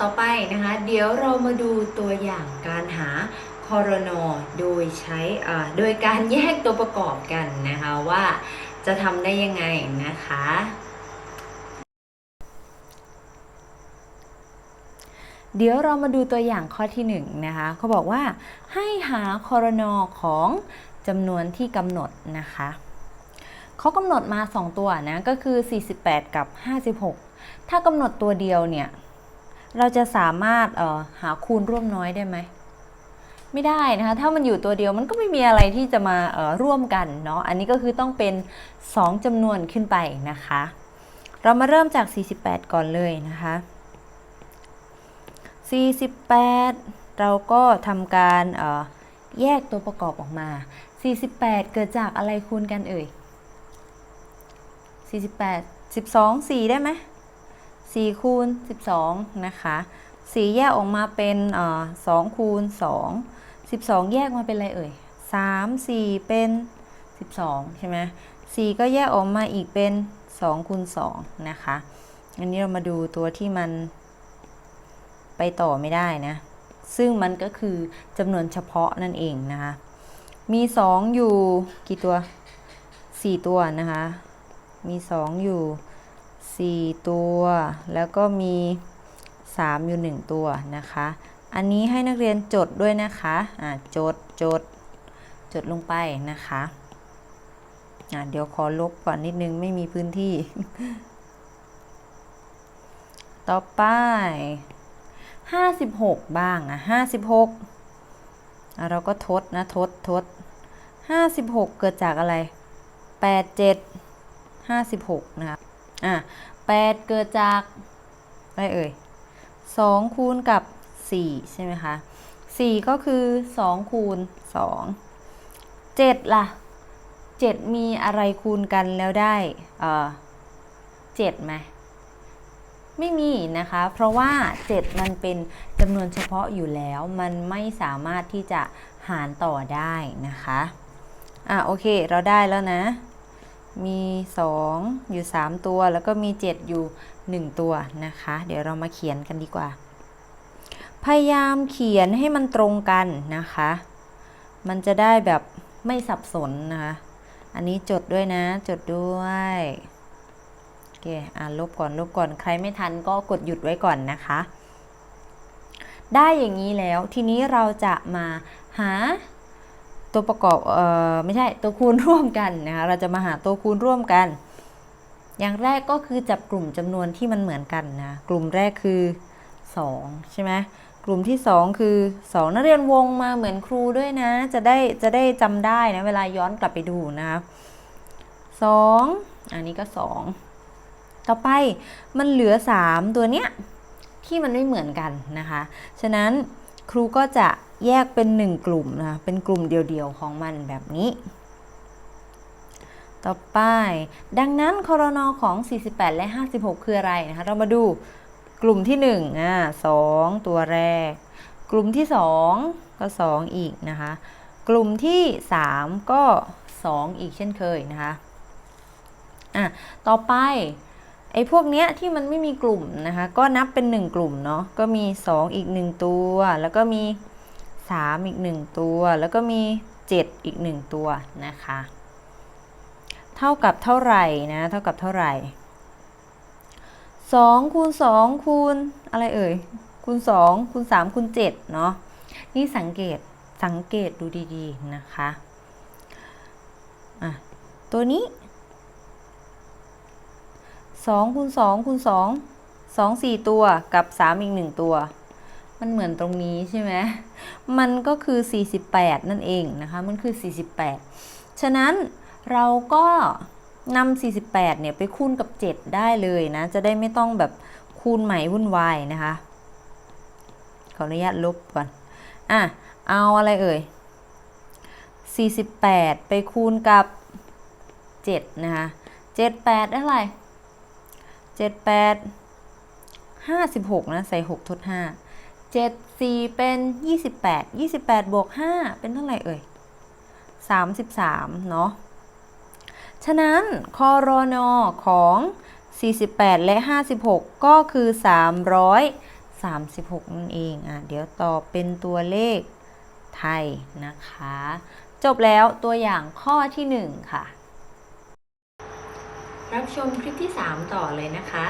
ต่อไปนะคะ เดี๋ยวเรามาดูตัวอย่างการหาคอรนอโดยใช้โดยการแยกตัวประกอบกันนะคะว่าจะทำได้ยังไงนะคะ เดี๋ยวเรามาดูตัวอย่างข้อที่1นงนะคะเขาบอกว่าให้หาคอรนอของจำนวนที่กำหนดนะคะเขากำหนดมา 2 ตัวนะก็คือ 48 กับ 56 ถ้ากำหนดตัวเดียวเนี่ย เราจะสามารถหาคูณร่วมน้อยได้ไหมไม่ได้นะคะถ้ามันอยู่ตัวเดียวมันก็ไม่มีอะไรที่จะมาร่วมกันเนาะอันนี้ก็คือต้องเป็น 2จำนวนขึ้นไปนะคะ เรามาเริ่มจาก 48 ก่อนเลยนะคะ 48 เราก็ทำการแยกตัวประกอบออกมา 48 เกิดจากอะไรคูณกันเอ่ย 48 12 4 ได้ไหม 4คูณ12 นะคะ4แยกออกมาเป็นเอ่อ2คูณ2 12 แยกมาเป็นอะไรเอ่ย 3 4 เป็น 12 ใช่ไหม4ก็แยกออกมาอีกเป็น2คูณ2นะคะ อันนี้เรามาดูตัวที่มันไปต่อไม่ได้นะ ซึ่งมันก็คือจำนวนเฉพาะนั่นเองนะคะ มี 2 อยู่กี่ตัว 4 ตัวนะคะ มี 2 อยู่ 4 ตัว แล้วก็มี 3 อยู่ 1 ตัวนะคะ อันนี้ให้นักเรียนจดด้วยนะคะอ่าจดจดจดลงไปนะคะอ่าเดี๋ยวขอลบก่อนนิดนึงไม่มีพื้นที่ ต่อไป 56 บ้างอะ56อะเราก็ทดนะทดทด56 เกิดจากอะไร 8 7 56 นะคะ อะ8เกิดจากอะไรเอ่ย2คูณกับ4ใช่ไหมคะ4ก็คือ2คูณ2 7ล่ะ7มีอะไรคูณกันแล้วได้เอ่อ7ไหมไม่มีนะคะ เพราะว่า 7 มันเป็นจำนวนเฉพาะอยู่แล้ว มันไม่สามารถที่จะหารต่อได้นะคะ อะโอเค เราได้แล้วนะ มี 2 อยู่ 3 ตัว แล้วก็มี 7 อยู่ 1 ตัวนะคะ เดี๋ยวเรามาเขียนกันดีกว่า พยายามเขียนให้มันตรงกันนะคะ มันจะได้แบบไม่สับสนนะคะ อันนี้จดด้วยนะ จดด้วยโอเคอ่าลบก่อนลบก่อนใครไม่ทันก็กดหยุดไว้ก่อนนะคะ ได้อย่างนี้แล้วทีนี้เราจะมาหา ตัวประกอบเอ่อไม่ใช่ตัวคูณร่วมกันนะคะเราจะมาหาตัวคูณร่วมกัน อย่างแรกก็คือจับกลุ่มจำนวนที่มันเหมือนกันนะกลุ่มแรกคือ 2 ใช่ไหมกลุ่มที่ 2 คือ 2 นักเรียนวงมาเหมือนครูด้วยนะ จะได้จะได้จำได้นะ เวลาย้อนกลับไปดูนะคะ2อันนี้ก็ 2 ต่อไปมันเหลือ 3 ตัวเนี้ยที่มันไม่เหมือนกันนะคะ ฉะนั้น ครูก็จะแยกเป็น1กลุ่มนะคะเป็นกลุ่มเดียวๆของมันแบบนี้ ต่อไป ดังนั้นคอรนอของ 48 และ 56 คืออะไรนะคะ เรามาดูกลุ่มที่1อ่า2ตัวแรก กลุ่มที่ 2 ก็ 2 อีกนะคะ กลุ่มที่ 3 ก็ 2 อีกเช่นเคยนะคะอะต่อไป ไอ้พวกเนี้ยที่มันไม่มีกลุ่มนะคะ ก็นับเป็น 1 กลุ่มเนาะก็มี 2 อีก 1 ตัว แล้วก็มี 3 อีก 1 ตัว แล้วก็มี 7 อีก 1 ตัวนะคะ เท่ากับเท่าไหร่นะเท่ากับเท่าไหร่2คูณ2คูณอะไรเอ่ยคูณ2คูณ3คูณ7เนาะนี่สังเกตสังเกตดูดีๆนะคะอะตัวนี้ 2คูณ2คูณ2 2 4 ตัวกับ 3 อีก 1 ตัว มันเหมือนตรงนี้ใช่ไหมมันก็คือ 48 นั่นเองนะคะ มันคือ 48 ฉะนั้นเราก็นำ48 เนี่ยไปคูณกับ 7 ได้เลยนะ จะได้ไม่ต้องแบบคูณใหม่วุ่นวายนะคะ ขออนุญาตลบก่อน อะ เอาอะไรเอ่ย 48 ไปคูณกับ 7 นะคะ 78ได้เท่าไหร่ เจ็ดแปดห้าสิบหกนะใส่หกทดห้าเจ็ดสี่เป็นยี่สิบแปดยี่สิบแปดบวกห้าเป็นเท่าไหร่เอ่ยสามสิบสามเนาะฉะนั้นคอรอนอของ 48 และ 56 ก็คือ 336 นั่นเอง อะ เดี๋ยวต่อเป็นตัวเลขไทยนะคะ จบแล้วตัวอย่างข้อที่ 1 ค่ะ รับชมคลิปที่ 3 ต่อเลยนะคะ